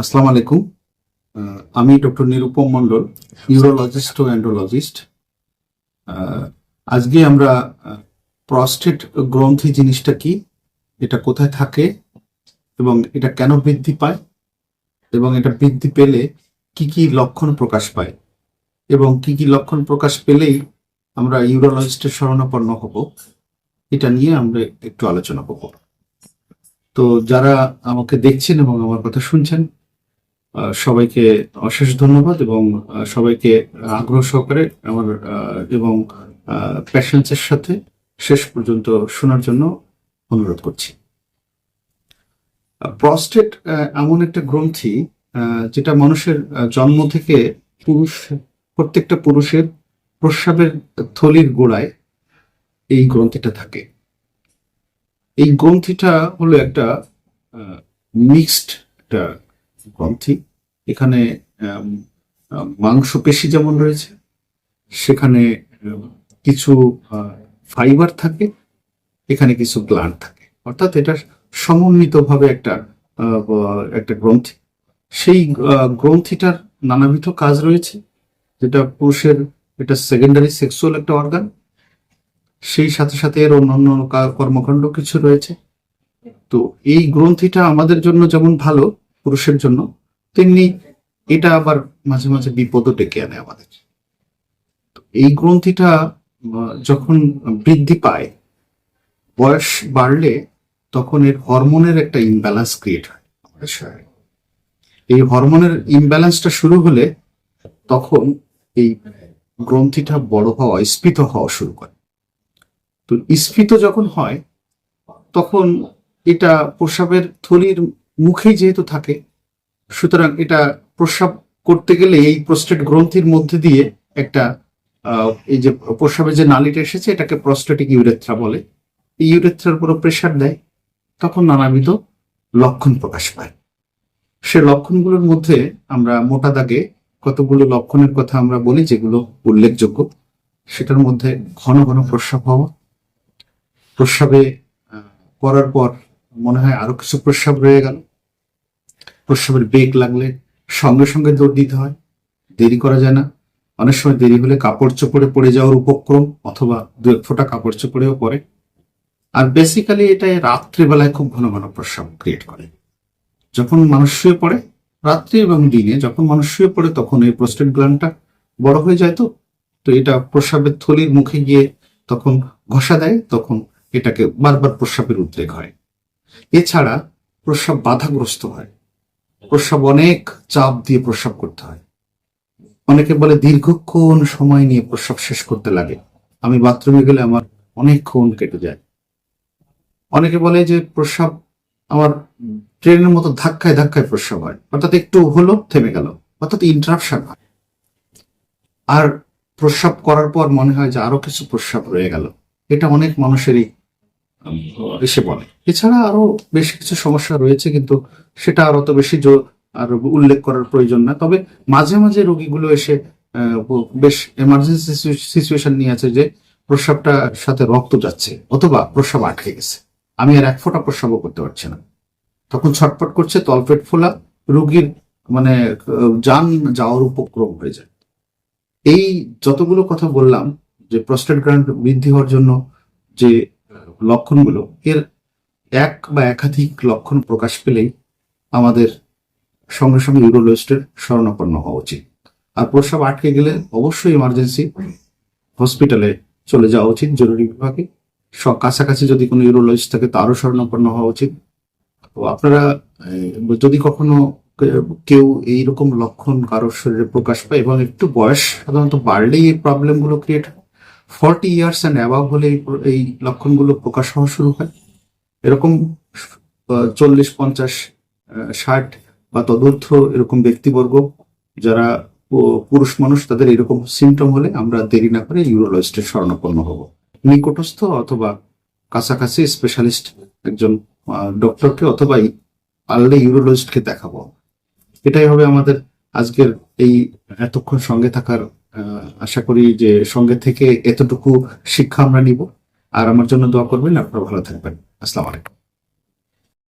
আসসালামু আলাইকুম। আমি ডক্টর নিরুপম মন্ডল ইউরোলজিস্ট ও অ্যান্ড্রোলজিস্ট আজকে আমরা প্রস্টেট গ্রন্থি জিনিসটা কি, এটা কোথায় থাকে, এবং এটা কেন বৃদ্ধি পায়, এবং এটা বৃদ্ধি পেলে কি কি লক্ষণ প্রকাশ পায়, এবং কি কি লক্ষণ প্রকাশ পেলেই আমরা ইউরোলজিস্টের শরণাপন্ন হব, এটা নিয়ে আমরা একটু আলোচনা করব। তো যারা আমাকে দেখছেন এবং আমার কথা শুনছেন সবাইকে অশেষ ধন্যবাদ এবং সবাইকে আগ্রহ সহকারে আমার এবং প্যাশেন্সের সাথে শেষ পর্যন্ত শোনার জন্য অনুরোধ করছি। প্রস্টেট এমন একটা গ্রন্থি যেটা মানুষের জন্ম থেকে পুরুষ, প্রত্যেকটা পুরুষের প্রস্রাবের থলির গোড়ায় এই গ্রন্থিটা থাকে। এই গ্রন্থিটা হলো একটা মিক্সড একটা গ্রন্থি এখানে মাংসপেশি যেমন রয়েছে, সেখানে কিছু ফাইবার থাকে, এখানে কিছু গ্ল্যান্ড থাকে। অর্থাৎ এটা সমন্বিতভাবে একটা একটা গ্রন্থি। সেই গ্রন্থিটার নানাবিধ কাজ রয়েছে, যেটা পুরুষের, এটা সেকেন্ডারি সেক্সুয়াল একটা অর্গান সেই সাথে সাথে এর অন্যান্য কর্মকাণ্ড কিছু রয়েছে। তো এই গ্রন্থিটা আমাদের জন্য যেমন ভালো পুরুষের জন্য, তেমনি এটা আবার মাঝে মাঝে বিপদও ডেকে আনে আমাদের। এই গ্রন্থিটা যখন বৃদ্ধি পায়, বয়স বাড়লে তখন এর হরমোনের একটা ইমব্যালেন্স ক্রিয়েট হয় এই হরমোনের ইমব্যালেন্সটা শুরু হলে তখন এই গ্রন্থিটা বড় হওয়া, স্ফীত হওয়া শুরু করে। তো স্ফীত যখন হয়, তখন এটা প্রসাবের থলির মুখেই যেহেতু থাকে, সুতরাং এটা প্রস্রাব করতে গেলে এই প্রস্টেট গ্রন্থির মধ্যে দিয়ে একটা এই যে প্রস্রাবের যে নালিটা এসেছে, এটাকে প্রস্টেটিক ইউরেথ্রা বলে। এই ইউরেথ্রার উপর প্রেশার দেয়, তখন নানাবিধ লক্ষণ প্রকাশ পায়। সে লক্ষণগুলোর মধ্যে আমরা মোটা দাগে কতগুলো লক্ষণের কথা আমরা বলি, যেগুলো উল্লেখযোগ্য, সেটার মধ্যে ঘন ঘন প্রস্রাব হওয়া, প্রস্রাবে করার পর মনে হয় আরও কিছু প্রস্রাব রয়ে গেল। প্রস্রাবের বেগ লাগলে সঙ্গে সঙ্গে দৌড় দিতে হয়। দেরি করা যায় না। অনেক সময় দেরি হলে কাপড় চোপড়ে পড়ে যাওয়ার উপক্রম অথবা দু এক ফোঁটা কাপড় চোপড়েও পড়ে। আর বেসিক্যালি এটা রাত্রিবেলায় খুব ঘন ঘন প্রস্রাব ক্রিয়েট করে। যখন মানুষ শুয়ে পড়ে, রাত্রি এবং দিনে যখন মানুষ শুয়ে পড়ে তখন এই প্রস্টেট গ্ল্যান্ডটা বড় হয়ে যায় তো। তো এটা প্রস্রাবের থলির মুখে গিয়ে তখন ঘষা দেয়, তখন এটাকে বারবার প্রস্রাবের উদ্রেক হয়। এছাড়া প্রস্রাব বাধাগ্রস্ত হয়। প্রস্রাব অনেক চাপ দিয়ে প্রস্রাব করতে হয়। অনেকে বলে দীর্ঘক্ষণ সময় নিয়ে প্রস্রাব শেষ করতে লাগে। আমি বাথরুমে গেলে আমার অনেকক্ষণ কেটে যায়। অনেকে বলে যে প্রস্রাব আমার ট্রেনের মতো ধাক্কায় ধাক্কায় প্রস্রাব হয়। অর্থাৎ একটু হলো, থেমে গেল। অর্থাৎ ইন্টারাপশন হয়। আর প্রস্রাব করার পর মনে হয় যে আরও কিছু প্রস্রাব রয়ে গেল। এটা অনেক মানুষেরই এসে বলে। এছাড়া আরও বেশ কিছু সমস্যা রয়েছে, কিন্তু সেটা আর অত বেশি আর উল্লেখ করার প্রয়োজন না। তবে মাঝে মাঝে রোগীগুলো এসে বেশ এমার্জেন্সি সিচুয়েশন নিয়ে আছে যে প্রস্রাবটা সাথে রক্ত যাচ্ছে অথবা প্রস্রাব আটকে গেছে। আমি আর এক ফোঁটা প্রস্রাবও করতে পারছি না। তখন ছটফট করছে, তলপেট ফোলা, রুগীর মানে যান যাওয়ার উপক্রম হয়ে যায়। এই যতগুলো কথা বললাম যে প্রস্টেট গ্ল্যান্ড বৃদ্ধি হওয়ার জন্য যে লক্ষণগুলো, এর এক বা একাধিক লক্ষণ প্রকাশ পেলেই আমাদের সঙ্গে সঙ্গে ইউরোলজিস্টের শরণাপন্ন হওয়া উচিত। আর প্রস্রাব আটকে গেলে অবশ্যই ইমার্জেন্সি হসপিটালে চলে যাওয়া উচিত, জরুরি বিভাগে। কাছাকাছি যদি কোনো ইউরোলজিস্ট থাকে, তারও শরণাপন্ন হওয়া উচিত। তো আপনারা যদি কখনো কেউ এইরকম লক্ষণ কারোর শরীরে প্রকাশ পায় এবং একটু বয়স সাধারণত বাড়লেই এই প্রবলেমগুলো ক্রিয়েট হয় ফর্টি ইয়ার্স অ্যান্ড অ্যাবাভ হলে এই লক্ষণগুলো প্রকাশ হওয়া শুরু হয়। এরকম চল্লিশ, পঞ্চাশ ষাট বা তদূর্ধ্ব এরকম ব্যক্তিবর্গ যারা পুরুষ মানুষ, তাদের এরকম সিমটম হলে আমরা দেরি না করে ইউরোলজিস্টের শরণাপন্ন হব। নিকটস্থ অথবা কাছাকাছি স্পেশালিস্ট একজন ডক্টরকে অথবা পারলে ইউরোলজিস্টকে দেখাবো। এটাই হবে আমাদের আজকের এই এতক্ষণ সঙ্গে থাকার আশা করি যে সঙ্গে থেকে এতটুকু শিক্ষা আমরা নিব। আর আমার জন্য দোয়া করবেন, আপনারা ভালো থাকবেন। আসসালামু আলাইকুম।